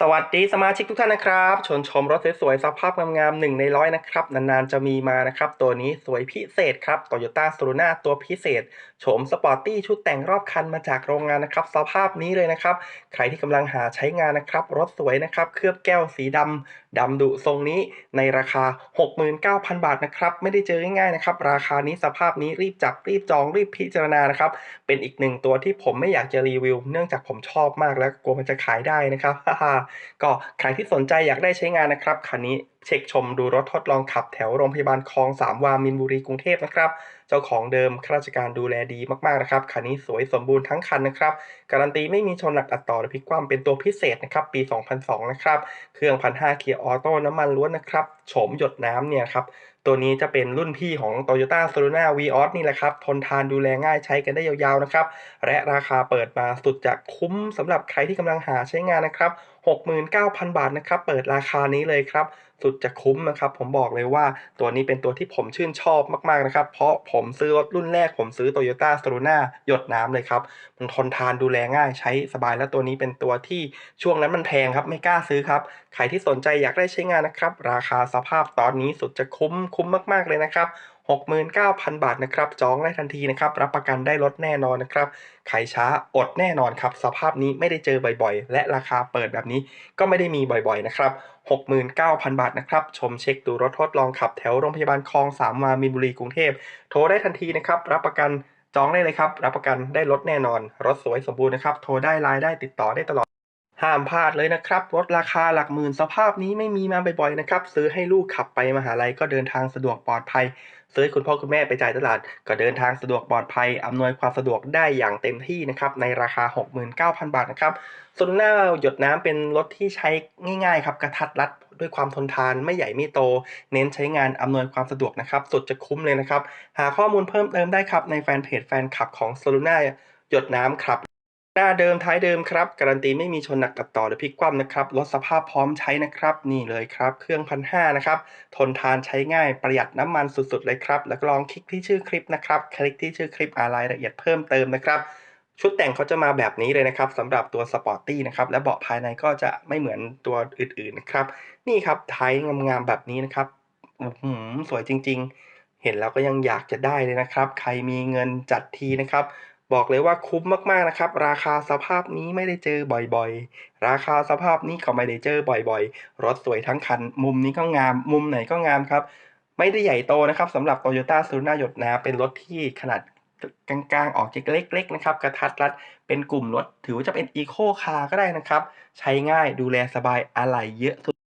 สวัสดีสมาชิกทุกท่านนะครับชนชมรถสวยๆสภาพงามๆหนึ่งในร้อยนะครับ นานๆ จะมีมานะครับ ตัวนี้สวยพิเศษครับ Toyota s o l u n a ตัวพิเศษโฉมสปอร์ตี้ชุดแต่งรอบคันมาจากโรงงานนะครับ สภาพนี้เลยนะครับ ใครที่กำลังหาใช้งานนะครับ รถสวยนะครับ เคลือบแก้วสีดำดำดุทรงนี้ในราคา 69,000 บาทนะครับ ไม่ได้เจอง่ายๆนะครับ ราคานี้สภาพนี้รีบจับรีบจองรีบพิจารณานะครับ เป็นอีกหนึ่งตัวที่ผมไม่อยากจะรีวิว เนื่องจากผมชอบมากแล้วกลัวมันจะขายได้นะครับก็ใครที่สนใจอยากได้ใช้งานนะครับคันนี้เช็คชมดูรถทดลองขับแถวโรงพยาบาลคลองสามวามินบุรีกรุงเทพนะครับเจ้าของเดิมข้าราชการดูแลดีมากๆนะครับคันนี้สวยสมบูรณ์ทั้งคันนะครับ การันตีไม่มีชนหนักอัดต่อหรือพลิกคว่ำเป็นตัวพิเศษนะครับปี 2002 นะครับเครื่อง1,500เกียร์ออโต้น้ำมันล้วนนะครับโฉมหยดน้ำเนี่ยครับตัวนี้จะเป็นรุ่นพี่ของ Toyota s o l u n a Vios นี่แหละครับ ทนทานดูแลง่ายใช้กันได้ยาวๆนะครับ และราคาเปิดมาสุดจะคุ้มสำหรับใครที่กำลังหาใช้งานนะครับ 69,000 บาทนะครับ เปิดราคานี้เลยครับสุดจะคุ้มนะครับ ผมบอกเลยว่าตัวนี้เป็นตัวที่ผมชื่นชอบมากๆนะครับ เพราะผมซื้อรถรุ่นแรกผมซื้อ Toyota s o l u n a หยดน้ำเลยครับ มันทนทานดูแลง่ายใช้สบายและตัวนี้เป็นตัวที่ช่วงนั้นมันแพงครับไม่กล้าซื้อครับ ใครที่สนใจอยากได้ใช้งานนะครับ ราคาสภาพตอนนี้สุดจะคุ้มคุ้มมาก ๆเลยนะครับ 69,000 บาทนะครับจองได้ทันทีนะครับ รับประกันได้รถแน่นอนนะครับใครช้าอดแน่นอนครับ สภาพนี้ไม่ได้เจอบ่อยๆ และราคาเปิดแบบนี้ก็ไม่ได้มีบ่อยๆนะครับ 69,000 บาทนะครับ ชมเช็คดูรถทดลองขับแถวโรงพยาบาลคลองสามวามินบุรีกรุงเทพโทรได้ทันทีนะครับ รับประกันจองได้เลยครับ รับประกันได้รถแน่นอน รถสวยสมบูรณ์นะครับ โทรได้ไลน์ได้ติดต่อได้ตลอด ห้ามพลาดเลยนะครับ รถราคาหลักหมื่นสภาพนี้ไม่มีมาบ่อยๆนะครับ ซื้อให้ลูกขับไปมหาลัยก็เดินทางสะดวกปลอดภัย ซื้อให้คุณพ่อคุณแม่ไปจ่ายตลาด ก็เดินทางสะดวกปลอดภัย อำนวยความสะดวกได้อย่างเต็มที่นะครับ ในราคา 69,000 บาทนะครับส่วนหน้าหยดน้ำเป็นรถที่ใช้ง่ายๆครับกระทัดรัดด้วยความทนทานไม่ใหญ่ไม่โต เน้นใช้งานอำนวยความสะดวกนะครับ สุดจะคุ้มเลยนะครับ หาข้อมูลเพิ่มเติมได้ครับในแฟนเพจแฟนคลับของ s o l u n a หยดน้ำครับ หน้าเดิมท้ายเดิมครับ การันตีไม่มีชนหนักตัดต่อหรือพลิกคว่ำนะครับรถสภาพพร้อมใช้นะครับ นี่เลยครับ เครื่องพันห้านะครับทนทานใช้ง่ายประหยัดน้ำมันสุดๆเลยครับ แล้วก็ลองคลิกที่ชื่อคลิปนะครับ คลิกที่ชื่อคลิปอะไรายละเอียดเพิ่มเติมนะครับ ชุดแต่งเขาจะมาแบบนี้เลยนะครับสำหรับตัวสปอร์ตี้นะครับและเบาะภายในก็จะไม่เหมือนตัวอื่นๆนะครับ นี่ครับไทยงามๆแบบนี้นะครับอื้อหือสวยจริง ๆ เห็นแล้วก็ยังอยากจะได้เลยนะครับ ใครมีเงินจัดทีนะครับ บอกเลยว่าคุ้มมากๆนะครับ ราคาสภาพนี้ไม่ได้เจอบ่อยๆ ราคาสภาพนี้ก็ไม่ได้เจอบ่อยๆ รถสวยทั้งคัน มุมนี้ก็งาม มุมไหนก็งามครับ ไม่ได้ใหญ่โตนะครับสำหรับ Toyota s u n a หยดน้ำเป็นรถที่ขนาดกลางๆ ออกจากเล็กๆนะครับ กระทัดรัดเป็นกลุ่มรถ ถือว่าจะเป็นอีโคคาร์ก็ได้นะครับ ใช้ง่ายดูแลสบายอะไหล่เยอะสุด